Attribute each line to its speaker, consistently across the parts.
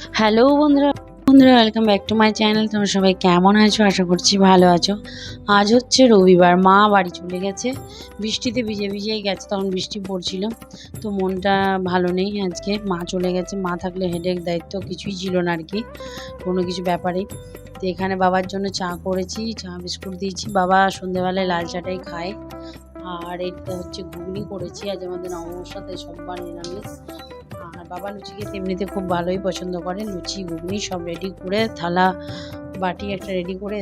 Speaker 1: Hello বন্ধুরা। বন্ধুরা welcome back to my channel তোমরা সবাই কেমন আছো? আশা করছি ভালো আছো। আজ হচ্ছে রবিবার, মা বাড়ি চলে গেছে। বৃষ্টিতে ভিজে ভিজেই গেছে, তখন বৃষ্টি পড়ছিল। তো মনটা ভালো নেই আজকে। মা চলে গেছে। মা থাকলে হেডেক দায়িত্ব কিছুই ছিল না আর কি কোনো কিছু ব্যাপারেই তো এখানে বাবার জন্য চা করেছি, চা বিস্কুট দিয়েছি। বাবা সন্ধেবেলায় লাল চাটাই খায়। আর এটা হচ্ছে ঘুগনি করেছি। আজ আমাদের অমাবস্যাতে সোমবার নিরামিষ। আর বাবা লুচিকে তেমনিতে খুব ভালোই পছন্দ করে। লুচি, ঘুগনি সব রেডি করে, থালা, বাটি একটা রেডি করে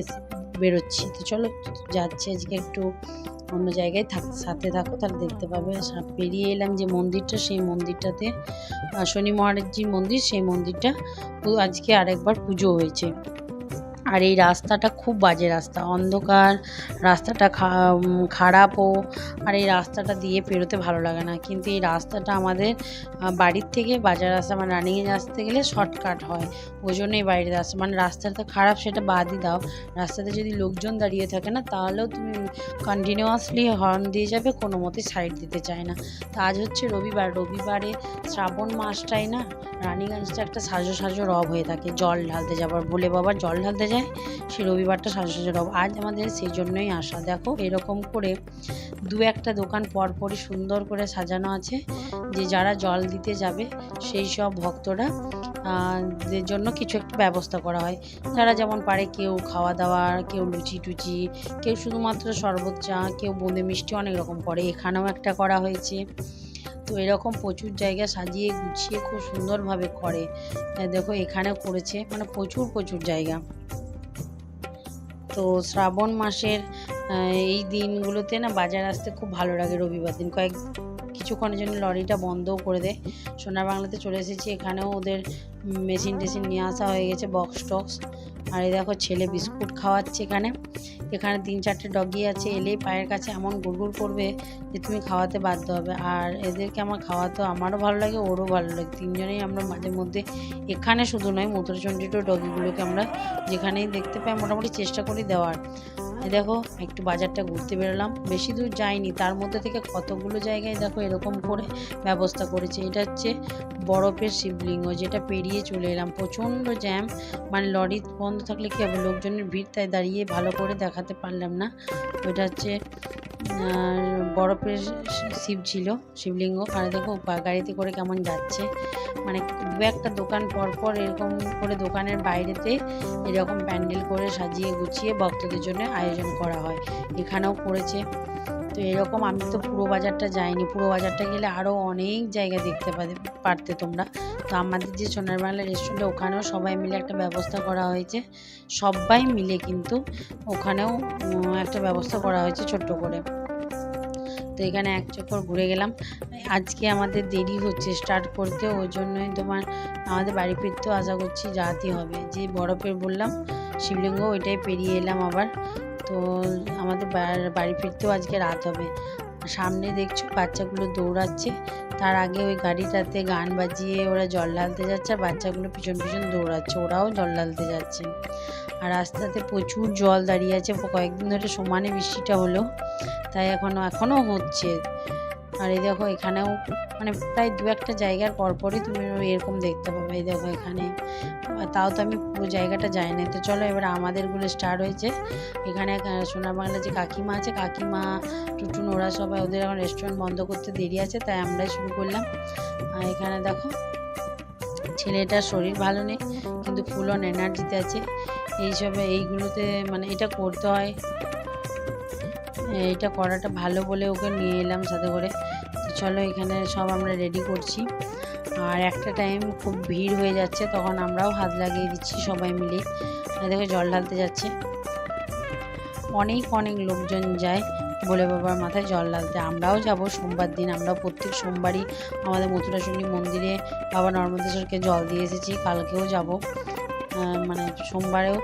Speaker 1: বেরোচ্ছি। তো চলো যাচ্ছি আজকে একটু অন্য জায়গায় থাক, সাথে থাকো, তাহলে দেখতে পাবে। পেরিয়ে এলাম যে মন্দিরটা, সেই মন্দিরটাতে শনি মহারাজজির মন্দির, সেই মন্দিরটা। আজকে আরেকবার পুজো হয়েছে। আর এই রাস্তাটা খুব বাজে রাস্তা। অন্ধকার, রাস্তাটা খারাপও, আর এই রাস্তাটা দিয়ে পেরোতে ভালো লাগে না। কিন্তু এই রাস্তাটা আমাদের বাড়ির থেকে বাজার রাস্তা মানে রানিংয়ে আসতে গেলে শর্টকাট হয়। ওই জন্য এই বাড়ির রাস্তা। মানে রাস্তাটা খারাপ, সেটা বাদই দাও। রাস্তাতে যদি লোকজন দাঁড়িয়ে থাকে না, তাহলেও তুমি কন্টিনিউয়াসলি হর্ন দিয়ে যাবে, কোনো মতে সাইড দিতে চায় না। তো আজ হচ্ছে রবিবার। রবিবারে শ্রাবণ মাসটাই না রানীগঞ্জটা একটা সাজো সাজো রব হয়ে থাকে। জল ঢালতে যাবার ভোলে বাবা জল ঢালতে যায় সে রবিবারটা সাজো সাজো রব আজ আমাদের সেই জন্যই আসা। দেখো, এরকম করে দু একটা দোকান পরপরই সুন্দর করে সাজানো আছে, যে যারা জল দিতে যাবে, সেই সব ভক্তরা জন্য কিছু একটা ব্যবস্থা করা হয়। যারা যেমন পারে কেউ খাওয়া দাওয়া কেউ লুচি টুচি কেউ শুধুমাত্র শরবত, চা, কেউ বোঁদে মিষ্টি অনেক রকম করে। এখানেও একটা করা হয়েছে। তো এরকম প্রচুর জায়গা সাজিয়ে গুছিয়ে খুব সুন্দরভাবে করে। দেখো, এখানেও করেছে মানে প্রচুর প্রচুর জায়গা। তো শ্রাবণ মাসের এই দিনগুলোতে না বাজার আসতে খুব ভালো লাগে রবিবার দিন। কয়েক কিছুক্ষণের জন্য লরিটা বন্ধও করে দেয়। সোনার বাংলাতে চলে এসেছি। এখানেও ওদের মেশিন টেশিন নিয়ে আসা হয়ে গেছে বক্স টক্স আর এই দেখো ছেলে বিস্কুট খাওয়াচ্ছে এখানে। এখানে তিন চারটে ডগি আছে, এলেই পায়ের কাছে এমন গুড়গুড় করবে যে তুমি খাওয়াতে বাধ্য হবে। আর এদেরকে আমার খাওয়াতে আমারও ভালো লাগে, ওরও ভালো লাগে। তিনজনেই আমরা মাঝে মধ্যে, এখানে শুধু নয় মথুরচন্ডিত ডগিগুলোকে আমরা যেখানেই দেখতে পাই, মোটামুটি চেষ্টা করি দেওয়ার। দেখো, একটু বাজারটা ঘুরতে বেরোলাম। বেশি দূর যাইনি, তার মধ্যে থেকে কতগুলো জায়গায় দেখো এরকম করে ব্যবস্থা করেছে। এটা হচ্ছে বরফের শিবলিঙ্গ, যেটা পেরিয়ে চলে এলাম। প্রচণ্ড জ্যাম মানে লরি বন্ধ থাকলে কী হবে? লোকজনের ভিড় তাই দাঁড়িয়ে ভালো করে দেখাতে পারলাম না। ওইটা হচ্ছে বরফের শিব ছিল, শিবলিঙ্গ। আর দেখো গাড়িতে করে কেমন যাচ্ছে। মানে দু একটা দোকান পর পর এরকম করে দোকানের বাইরেতে এরকম প্যান্ডেল করে সাজিয়ে গুছিয়ে ভক্তদের জন্য আয়োজন করা হয়। এখানেও করেছে। তো এরকম আমি তো পুরো বাজারটা যাইনি। পুরো বাজারটা গেলে আরও অনেক জায়গা দেখতে পারতে তোমরা। তো আমাদের যে সোনার বাংলা রেস্টুরেন্টে ওখানেও সবাই মিলে একটা ব্যবস্থা করা হয়েছে। সবাই মিলে কিন্তু ওখানেও একটা ব্যবস্থা করা হয়েছে ছোট্ট করে। তো এখানে এক চক্কর ঘুরে গেলাম। আজকে আমাদের দেরি হচ্ছে স্টার্ট করতে, ওই জন্যই তোমার আমাদের বাড়ি ফিরতেও আশা করছি রাতই হবে। যে বরফের বললাম, শিবলিঙ্গ ওইটাই পেরিয়ে এলাম আবার। তো আমাদের বাড়ি ফিরতেও আজকে রাত হবে। সামনে দেখছ বাচ্চাগুলো দৌড়াচ্ছে। তার আগে ওই গাড়িটাতে গান বাজিয়ে ওরা জল ঢালতে যাচ্ছে আর বাচ্চাগুলো পিছন পিছন দৌড়াচ্ছে। ওরাও জল ঢালতে যাচ্ছে। আর রাস্তাতে প্রচুর জল দাঁড়িয়ে আছে। কয়েকদিন ধরে সমানে বৃষ্টিটা হলো। তাই এখনও এখনও হচ্ছে। আর এই দেখো এখানেও মানে প্রায় দু একটা জায়গার পরপরই তুমি এরকম দেখতে পাবে, এই দেখো এখানে। তাও তো আমি পুরো জায়গাটা যাই না। তো চলো এবার আমাদেরগুলো স্টার্ট হয়েছে। এখানে সোনার বাংলা যে কাকিমা আছে, কাকিমা, টুটুন, ওরা সবাই ওদের এখন রেস্টুরেন্ট বন্ধ করতে দেরি আছে, তাই আমরাই শুরু করলাম। আর এখানে দেখো, ছেলেটার শরীর ভালো নেই, কিন্তু ফুল অন এনার্জিতে আছে। এইসবে, এইগুলোতে মানে এটা করতে হয়। এইটা করাটা ভালো বলে ওকে নিয়ে এলাম সাথে করে। চলো এখানে সব আমরা রেডি করছি। আর একটা টাইম খুব ভিড় হয়ে যাচ্ছে, তখন আমরাও হাত লাগিয়ে দিচ্ছি সবাই মিলে। দেখো জল ঢালতে যাচ্ছে। অনেক অনেক লোকজন যায়। বলে বাবার মাথায় জল ঢালতে। আমরাও যাব সোমবার দিন। আমরা প্রত্যেক সোমবারই আমাদের মথুরাচণ্ডী মন্দিরে বাবা নর্মদেশ্বরকে জল দিয়ে এসেছি। কালকেও যাব। মানে সোমবারেও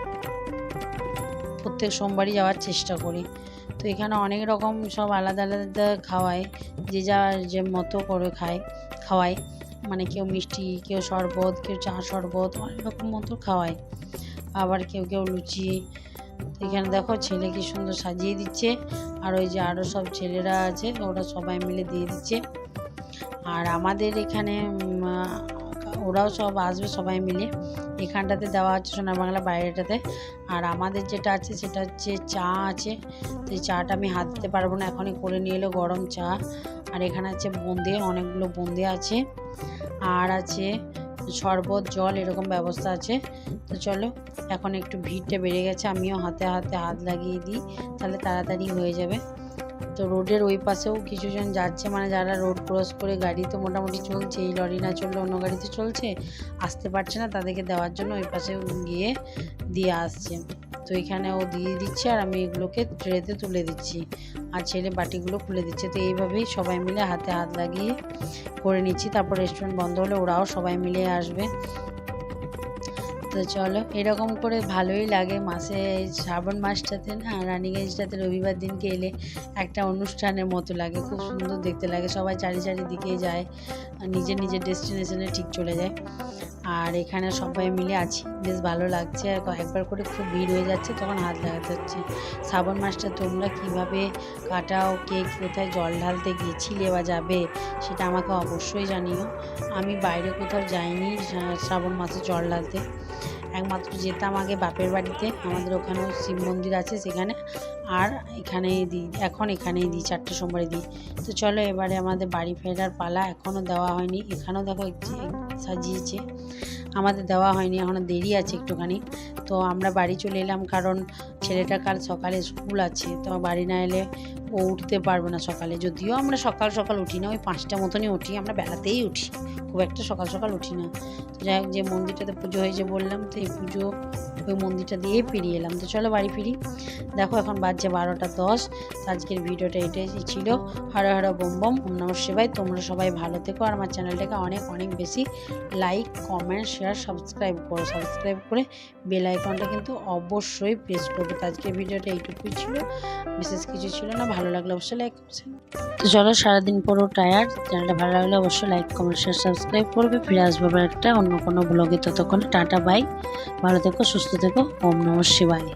Speaker 1: প্রত্যেক সোমবারই যাওয়ার চেষ্টা করি। তো এখানে অনেক রকম সব আলাদা আলাদা খাওয়ায়, যে যার যে মতো করে খায়, খাওয়ায়। মানে কেউ মিষ্টি, কেউ শরবত, কেউ চা শরবত, অনেক রকম মতো খাওয়ায়। আবার কেউ কেউ লুচি। এখানে দেখো ছেলে কি সুন্দর সাজিয়ে দিচ্ছে। আর ওই যে আরও সব ছেলেরা আছে, ওরা সবাই মিলে দিয়ে দিচ্ছে। আর আমাদের এখানে ওরাও সব আসবে সবাই মিলে। এখানটাতে দেওয়া হচ্ছে সোনার বাংলা, বাইরেটাতে। আর আমাদের যেটা আছে সেটা হচ্ছে চা আছে। সেই চাটা আমি হাত দিতে পারব না, এখনই করে নিয়ে এলো গরম চা। আর এখানে আছে বোঁদে অনেকগুলো বোঁদে আছে। আর আছে শরবত, জল, এরকম ব্যবস্থা আছে। তো চলো, এখন একটু ভিড়টা বেড়ে গেছে, আমিও হাতে হাতে হাত লাগিয়ে দিই, তাহলে তাড়াতাড়ি হয়ে যাবে। তো রোডের ওই পাশেও কিছুজন যাচ্ছে মানে যারা রোড ক্রস করে গাড়ি তো মোটামুটি চলছে, এই লরি না চললে অন্য গাড়িতে চলছে, আসতে পারছে না, তাদেরকে দেওয়ার জন্য ওই পাশে গিয়ে দিয়ে আসছে। তো এখানে ও দিয়ে দিচ্ছে আর আমি এগুলোকে ট্রেতে তুলে দিচ্ছি, আর ছেলে বাটিগুলো খুলে দিচ্ছে। তো এইভাবেই সবাই মিলে হাতে হাত লাগিয়ে করে নিচ্ছি, তারপর রেস্টুরেন্ট বন্ধ হলে ওরাও সবাই মিলে আসবে। তো চলো, এরকম করে ভালোই লাগে মাসে শ্রাবণ মাসটাতে না রানীগঞ্জটাতে রবিবার দিনকে এলে একটা অনুষ্ঠানের মতো লাগে, খুব সুন্দর দেখতে লাগে, সবাই চারি চারিদিকে যায়, নিজের নিজের ডেস্টিনেশনে ঠিক চলে যায়। আর এখানে সবাই মিলে আছি, বেশ ভালো লাগছে, আর কয়েকবার করে খুব ভিড় হয়ে যাচ্ছে, তখন হাত লাগাতে হচ্ছে। শ্রাবণ মাসটা তোমরা কীভাবে কাটাও, কে কোথায় জল ঢালতে গিয়েছিলে বা যাবে, সেটা আমাকে অবশ্যই জানিও। আমি বাইরে কোথাও যাইনি শ্রা- শ্রাবণ মাসে জল ঢালতে। একমাত্র যেতাম আগে বাপের বাড়িতে। আমাদের ওখানেও শিব মন্দির আছে সেখানে। আর এখানেই দিই, এখন এখানেই দিই, চারটে সোমবারে দিই। তো চলো এবারে আমাদের বাড়ি ফেরার পালা এখনও দেওয়া হয়নি। এখানেও দেখো সাজিয়েছে। আমাদের দেওয়া হয়নি এখনও দেরি আছে একটুখানি। তো আমরা বাড়ি চলে এলাম কারণ ছেলেটা কাল সকালে স্কুল আছে। তো বাড়ি না এলে ও উঠতে পারবে না সকালে। যদিও আমরা সকাল সকাল উঠি না, ওই পাঁচটা মতনই উঠি, আমরা বেলাতেই উঠি। খুব একটা সকাল সকাল উঠি না। যাই হোক, যে মন্দিরটাতে পুজো হয়েছে বললাম, তো এই পুজো, ওই মন্দিরটা দিয়ে ফিরিয়ে এলাম। তো চলো বাড়ি ফিরি। দেখো, এখন বাজছে বারোটা দশ। আজকের ভিডিওটা এটাই ছিল। হর হর বোম বম নম শিবাই তোমরা সবাই ভালো থেকো আর আমার চ্যানেলটাকে অনেক অনেক বেশি লাইক কমেন্ট শেয়ার সাবস্ক্রাইব করো। সাবস্ক্রাইব করে বেল আইকনটা কিন্তু অবশ্যই প্রেস করবে। আজকের ভিডিওটা এইটুকুই ছিল। বিশেষ কিছু ছিল না। ভালো লাগলে অবশ্যই লাইক তো চলো, সারাদিন পুরো টায়ার্ড চ্যানেলটা ভালো লাগলে অবশ্যই লাইক কমেন্ট শেয়ার সাবস্ক্রাইব করবে। ফিরে আসব একটা অন্য কোনো ব্লগে ততক্ষণ টাটা বাই ভালো থেকো, সুস্থ থেকো। ওম নম শিবায়।